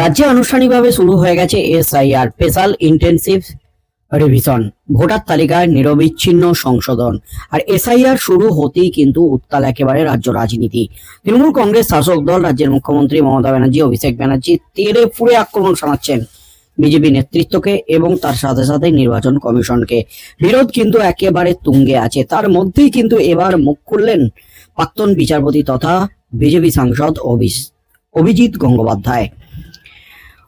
রাজ্যে আনুষ্ঠানিকভাবে শুরু হয়ে গেছে SIR, special intensive revision. Voter তালিকায় নিরবিচ্ছিন্ন সংশোধন। আর এসআইআর শুরু হতেই কিন্তু উত্তাল একেবারে রাজ্য রাজনীতি। তৃণমূল কংগ্রেস শাসক দল, রাজ্যের মুখ্যমন্ত্রী মমতা ব্যানার্জি, অভিষেক ব্যানার্জি তেরে ফুড়ে আক্রমণ শোনাচ্ছেন বিজেপি নেতৃত্বকে এবং তার সাথে সাথে নির্বাচন কমিশনকে। বিরোধ কিন্তু একেবারে তুঙ্গে আছে। তার মধ্যেই কিন্তু এবার মুখ খুললেন প্রাক্তন বিচারপতি তথা বিজেপি সাংসদ অভিজিৎ গঙ্গোপাধ্যায়।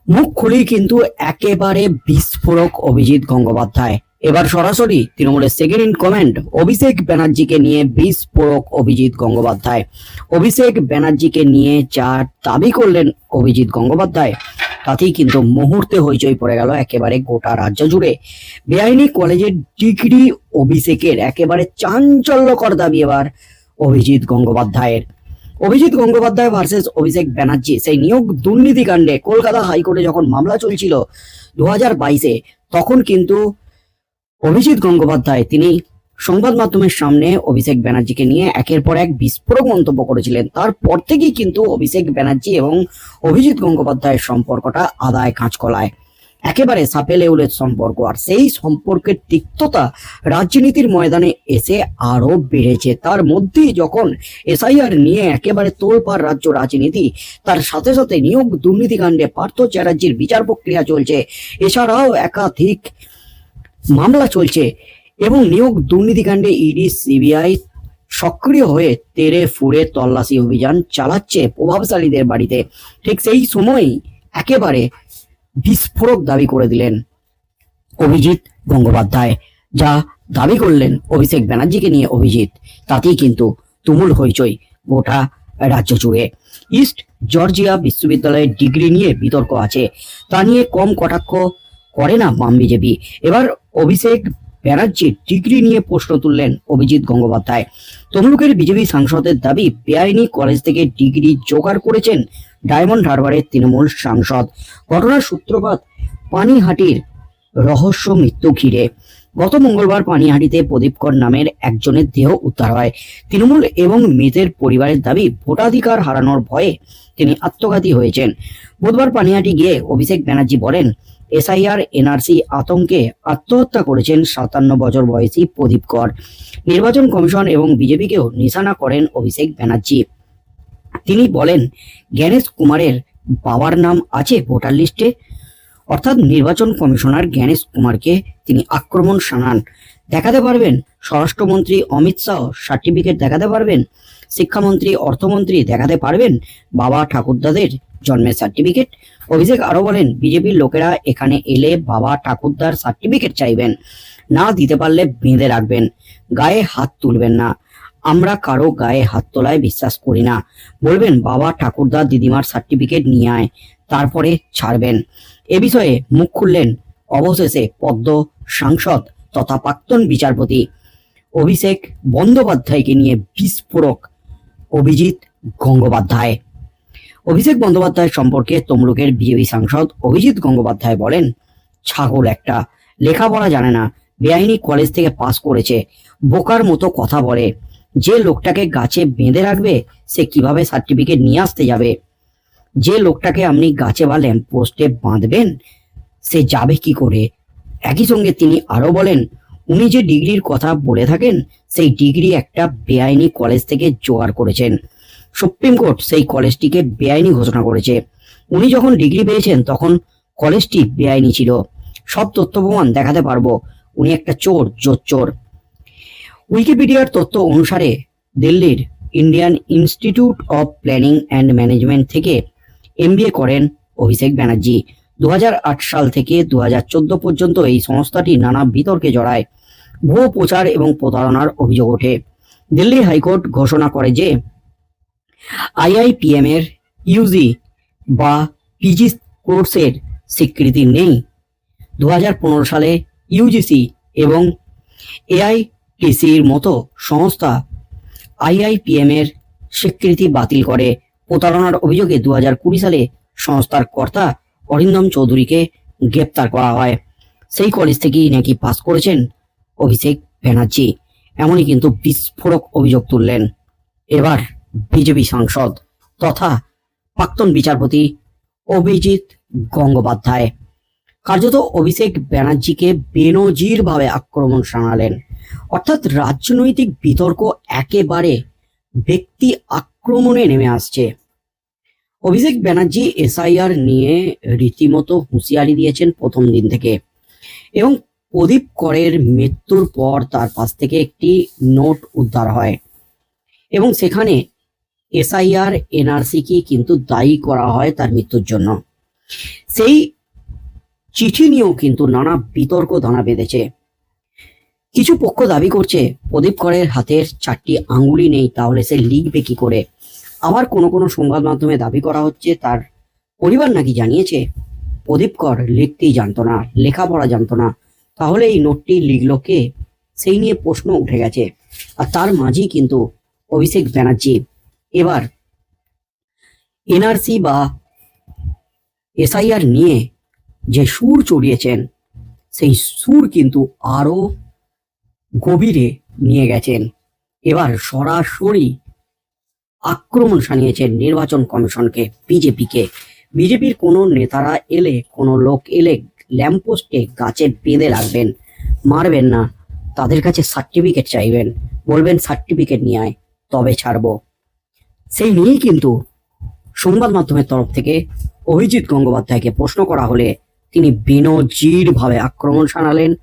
মুখ খুলেই কিন্তু একেবারে বিস্ফোরক অভিজিৎ গঙ্গোপাধ্যায়। এবার সরাসরি তৃণমূলের সেকেন্ড ইন কমেন্ট অভিষেক ব্যানার্জিকে নিয়ে বিস্ফোরক অভিজিৎ গঙ্গোপাধ্যায়। অভিষেক ব্যানার্জিকে নিয়ে যা দাবি করলেন অভিজিৎ গঙ্গোপাধ্যায়, তাতেই কিন্তু মুহূর্তে হইচই পড়ে গেল একেবারে গোটা রাজ্য জুড়ে। বেআইনি কলেজের ডিগ্রি অভিষেকের একেবারে চাঞ্চল্যকর দাবি এবার অভিজিৎ গঙ্গোপাধ্যায়ের। অভিজিৎ গঙ্গোপাধ্যায় ভার্সেস অভিষেক ব্যানার্জি। সেই নিয়োগ দুর্নীতি কাণ্ডে কলকাতা হাইকোর্টে যখন মামলা চলছিল দু হাজার বাইশে, তখন কিন্তু অভিজিৎ গঙ্গোপাধ্যায়, তিনি সংবাদ মাধ্যমের সামনে অভিষেক ব্যানার্জিকে নিয়ে একের পর এক বিস্ফোরক মন্তব্য করেছিলেন। তারপর থেকেই কিন্তু অভিষেক ব্যানার্জি এবং অভিজিৎ গঙ্গোপাধ্যায়ের সম্পর্কটা আদায় কাঁচকলায় একেবারে সাপে লেউলের সম্পর্ক, আর সেই সম্পর্কের তিক্ততা রাজনীতির ময়দানে এসে আরও বেড়েছে। তার মধ্যেই যখন এসআইআর নিয়ে একেবারে তোলপাড় রাজ্য রাজনীতি, তার সাথে সাথে নিয়োগ দুর্নীতিকাণ্ডে পার্থ চ্যাটার্জির বিচার প্রক্রিয়া চলছে। এছাড়াও একাধিক মামলা চলছে এবং নিয়োগ দুর্নীতিকাণ্ডে ইডি, সিবিআই সক্রিয় হয়ে তেরে ফুড়ে তল্লাশি অভিযান চালাচ্ছে প্রভাবশালীদের বাড়িতে। ঠিক সেই সময়ই একেবারে বিস্ফোরক দাবি করে দিলেন অভিজিৎ গঙ্গোপাধ্যায়, যা দাবি করলেন অভিষেক ব্যানার্জিকে নিয়ে অভিজিৎ। তাতেই কিন্তু তুমুল হইচই গোটা রাজ্য জুড়ে। ইস্ট জর্জিয়া বিশ্ববিদ্যালয়ের ডিগ্রি নিয়ে বিতর্ক আছে। তা নিয়ে কম কটাক্ষ করে না বাম বিজেপি। এবার অভিষেক ব্যানার্জির ডিগ্রি নিয়ে প্রশ্ন তুললেন অভিজিৎ গঙ্গোপাধ্যায়। তমলুকের বিজেপি সাংসদের দাবি বেআইনি কলেজ থেকে ডিগ্রি জোগাড় করেছেন ডায়মন্ড হারবারের তৃণমূল সাংসদ। ঘটনার সূত্রপাত, পানিহাটির রহস্য মৃত্যু ঘিরে। গত মঙ্গলবার পানিহাটিতে প্রদীপকর নামের একজনের দেহ উদ্ধার হয়। তৃণমূল এবং মৃতের পরিবারের দাবি, ভোটাধিকার হারানোর ভয়ে তিনি আত্মঘাতী হয়েছেন। বুধবার পানিহাটি গিয়ে অভিষেক ব্যানার্জি বলেন, এসআইআর, এনআরসি আতঙ্কে আত্মহত্যা করেছেন সাতান্ন বছর বয়সী প্রদীপ কর নির্বাচন কমিশন এবং বিজেপিকেও নিশানা করেন অভিষেক ব্যানার্জি। তিনি বলেন, জ্ঞানেশ কুমারের বাবার নাম আছে ভোটার লিস্টে। অর্থাৎ নির্বাচন কমিশনার জ্ঞানেশ কুমারকে তিনি আক্রমণ শানান। দেখাতে পারবেন, স্বরাষ্ট্রমন্ত্রী অমিত শাহ সার্টিফিকেট দেখাতে পারবেন, শিক্ষামন্ত্রী, অর্থমন্ত্রী দেখাতে পারবেন, বাবা ঠাকুরদাদের জন্মের সার্টিফিকেট। অভিষেক আরও বলেন, বিজেপির লোকেরা এখানে এলে বাবা ঠাকুরদার সার্টিফিকেট চাইবেন, না দিতে পারলে বেঁধে রাখবেন, গায়ে হাত তুলবেন না। আমরা কারও গায়ে হাত তোলায় বিশ্বাস করি না। বলবেন, বাবা ঠাকুরদা দিদিমার সার্টিফিকেট নিয়ে আয়, তারপরে ছাড়বেন। এ বিষয়ে মুখ খুললেন অবশেষে পদ্ম সাংসদ তথা প্রাক্তন বিচারপতি অভিষেক বন্দ্যোপাধ্যায়কে নিয়ে বিস্ফোরক অভিজিৎ গঙ্গোপাধ্যায়। অভিষেক বন্দ্যোপাধ্যায় সম্পর্কে তমলুকের বিজেপি সাংসদ অভিজিৎ গঙ্গোপাধ্যায় বলেন, ছাগল একটা। লেখাপড়া জানে না। বেআইনি কলেজ থেকে পাস করেছে। বোকার মতো কথা বলে। যে লোকটাকে গাছে বেঁধে রাখবে, সে কীভাবে সার্টিফিকেট নিয়ে আসতে যাবে? যে লোকটাকে আপনি গাছে বা ল্যাম্প পোস্টে বাঁধবেন, সে যাবে কি করে? একই সঙ্গে তিনি আরও বলেন, উনি যে ডিগ্রির কথা বলে থাকেন, সেই ডিগ্রি একটা বেআইনি কলেজ থেকে জোগাড় করেছেন। সুপ্রিম কোর্ট সেই কলেজটিকে বেআইনি ঘোষণা করেছে। উনি যখন ডিগ্রি পেয়েছেন, তখন কলেজটি বেআইনি ছিল। সব তথ্য প্রমাণ দেখাতে পারব। উনি একটা চোর, জোর চোর। উইকিপিডিয়ার তথ্য অনুসারে দিল্লির Indian Institute of Planning and Management থেকে এমবিএ করেন অভিষেক ব্যানার্জি। দু হাজার আট সাল থেকে দু পর্যন্ত এই সংস্থাটি নানা বিতর্কে জড়ায়। ভুয়ো প্রচার এবং প্রতারণার অভিযোগ ওঠে। দিল্লি হাইকোর্ট ঘোষণা করে যে আইআইপিএম এর ইউজি বা পিজি কোর্সের স্বীকৃতি নেই। দু হাজার পনেরো সালে ইউজিসি এবং এআইটিসির মতো সংস্থা আইআইপিএম এর স্বীকৃতি বাতিল করে। প্রতারণার অভিযোগে দু কুড়ি সালে সংস্থার কর্তা অরিন্দম চৌধুরীকে গ্রেপ্তার করা হয়। সেই কলেজ থেকেই নাকি পাস করেছেন অভিষেক ব্যানার্জি। এমনই কিন্তু বিস্ফোরক অভিযোগ তুললেন। এবার বিজেপি সাংসদ তথা প্রাক্তন বিচারপতি অভিজিৎ গঙ্গোপাধ্যায়। কার্যত অভিষেক ব্যানার্জিকে বেনজির ভাবে আক্রমণ শানালেন। অর্থাৎ রাজনৈতিক বিতর্ক একেবারে ব্যক্তি আক্রমণে নেমে আসছে। অভিষেক ব্যানার্জি এসআইআর নিয়ে রীতিমতো হুঁশিয়ারি দিয়েছেন প্রথম দিন থেকে। এবং প্রদীপ করের মৃত্যুর পর তার পাশ থেকে একটি নোট উদ্ধার হয়। এবং সেখানে এসআইআর এনআরসি কি কিন্তু দায়ী করা হয় তার মৃত্যুর জন্য। সেই চিঠি নিয়েও কিন্তু নানা বিতর্ক দানা বেঁধেছে। কিছু পক্ষ দাবি করছে, প্রদীপ করের হাতের চারটি আঙ্গুলি নেই, তাহলে সে লিখবে কি করে? আবার কোনো কোনো সংবাদ মাধ্যমে দাবি করা হচ্ছে, তার পরিবার নাকি জানিয়েছে প্রদীপ কর লিখতেই জানতো না, লেখাপড়া জানতো না। তাহলে এই নোটটি লিখলো কে? সেই নিয়ে প্রশ্ন উঠে গেছে। আর তার মাঝেই কিন্তু অভিষেক ব্যানার্জি। এবার এনআরসি বা এসআইআর নিয়ে যে সুর চড়িয়েছেন, সেই সুর কিন্তু আরও গভীরে নিয়ে গেছেন। এবার সরাসরি আক্রমণ শানিয়েছেন নির্বাচন কমিশনকে, বিজেপিকে। বিজেপির কোনো নেতারা এলে, কোনো লোক এলে ল্যাম্পোস্টে গাছে বেঁধে রাখবেন। মারবেন না। তাদের কাছে সার্টিফিকেট চাইবেন। বলবেন সার্টিফিকেট নিয়ে আয়, তবে ছাড়বো। সেই নিয়েই কিন্তু সংবাদ মাধ্যমের তরফ থেকে অভিজিৎ গঙ্গোপাধ্যায়কে প্রশ্ন করা হলে তিনি ভাবে আক্রমণ শানালেন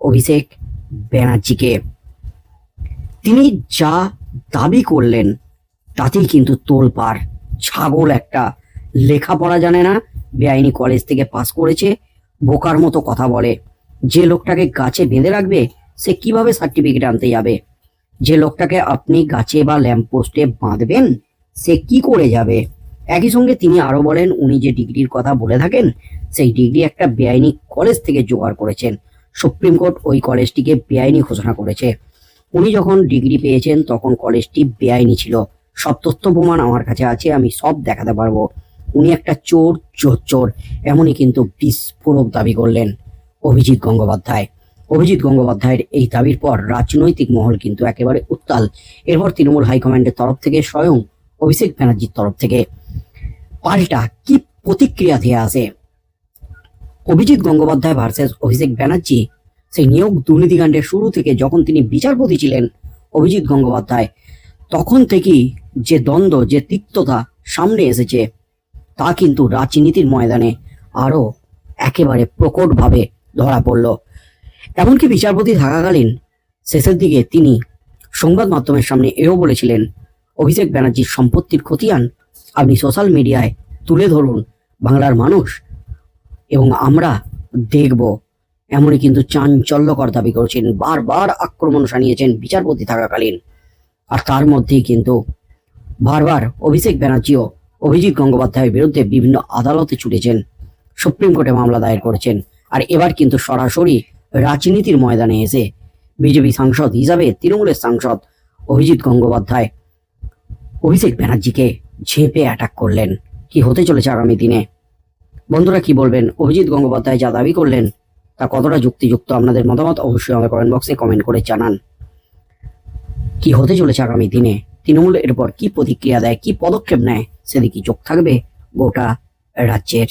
অভিষেক ব্যানার্জিকে। তিনি যা দাবি করলেন তাতেই কিন্তু তোলপাড়। ছাগল একটা লেখাপড়া জানে না, বেআইনি কলেজ থেকে পাস করেছে, বোকার মতো কথা বলে। যে লোকটাকে গাছে বেঁধে রাখবে, সে কীভাবে সার্টিফিকেট আনতে যাবে? যে লোকটাকে আপনি গাছে বা ল্যাম্পপোস্টে বাঁধবেন, সে কি করে যাবে? একই সঙ্গে তিনি আরও বলেন, উনি যে ডিগ্রির কথা বলে থাকেন, সেই ডিগ্রি একটা বেআইনি কলেজ থেকে জোগাড় করেছেন। সুপ্রিম কোর্ট ওই কলেজটিকে বেআইনি ঘোষণা করেছে। উনি যখন ডিগ্রি পেয়েছেন, তখন কলেজটি বেআইনি ছিল। সব তথ্য প্রমাণ আমার কাছে আছে, আমি সব দেখাতে পারব। উনি একটা চোর চোর চোর, এমনই কিন্তু বিস্ফোরক দাবি করলেন অভিজিৎ গঙ্গোপাধ্যায়। অভিজিৎ গঙ্গোপাধ্যায়ের এই দাবির পর রাজনৈতিক মহল কিন্তু একেবারে উত্তাল। এরপর তৃণমূল হাইকমান্ডের তরফ থেকে স্বয়ং অভিষেক ব্যানার্জির তরফ থেকে পাল্টা কি প্রতিক্রিয়া দিয়ে আসে? অভিজিৎ গঙ্গোপাধ্যায় ভার্সেস অভিষেক ব্যানার্জি, সেই নিয়োগ দুর্নীতিকাণ্ডের শুরু থেকে যখন তিনি বিচারপতি ছিলেন, অভিজিৎ গঙ্গোপাধ্যায় তখন থেকেই যে দ্বন্দ্ব, যে তিক্ততা সামনে এসেছে, তা কিন্তু রাজনীতির ময়দানে আরও একেবারে প্রকটভাবে ধরা পড়ল। এমনকি বিচারপতি থাকাকালীন শেষের দিকে তিনি সংবাদ মাধ্যমের সামনে এও বলেছিলেন, অভিষেক ব্যানার্জির সম্পত্তির খতিয়ান আপনি সোশ্যাল মিডিয়ায় তুলে ধরুন, বাংলার মানুষ, এবং আমরা দেখব। এমনই কিন্তু চাঞ্চল্যকর দাবি করছেন, বারবার আক্রমণ শানিয়েছেন বিচারপতি থাকাকালীন। আর তার মধ্যেই কিন্তু বারবার অভিষেক ব্যানার্জিও অভিজিৎ গঙ্গোপাধ্যায়ের বিরুদ্ধে বিভিন্ন আদালতে ছুটেছেন, সুপ্রিম কোর্টে মামলা দায়ের করেছেন। আর এবার কিন্তু সরাসরি রাজনীতির ময়দানে এসে বিজেপি সাংসদ হিসাবে তৃণমূলের সাংসদ অভিজিৎ গঙ্গোপাধ্যায় অভিষেক ব্যানার্জিকে ঝেঁপে অ্যাটাক করলেন। কি হতে চলেছে আগামী দিনে? বন্ধুরা, কি বলবেন? অভিজিৎ গঙ্গোপাধ্যায় যা দাবি করলেন, তা কতটা যুক্তিযুক্ত? আপনাদের মতামত অবশ্যই আমার কমেন্ট বক্সে কমেন্ট করে জানান। কি হতে চলেছে আগামী দিনে? তৃণমূল এরপর কি প্রতিক্রিয়া দেয়, কি পদক্ষেপ নেয়? সেদিকে চোখ থাকবে গোটা রাজ্যের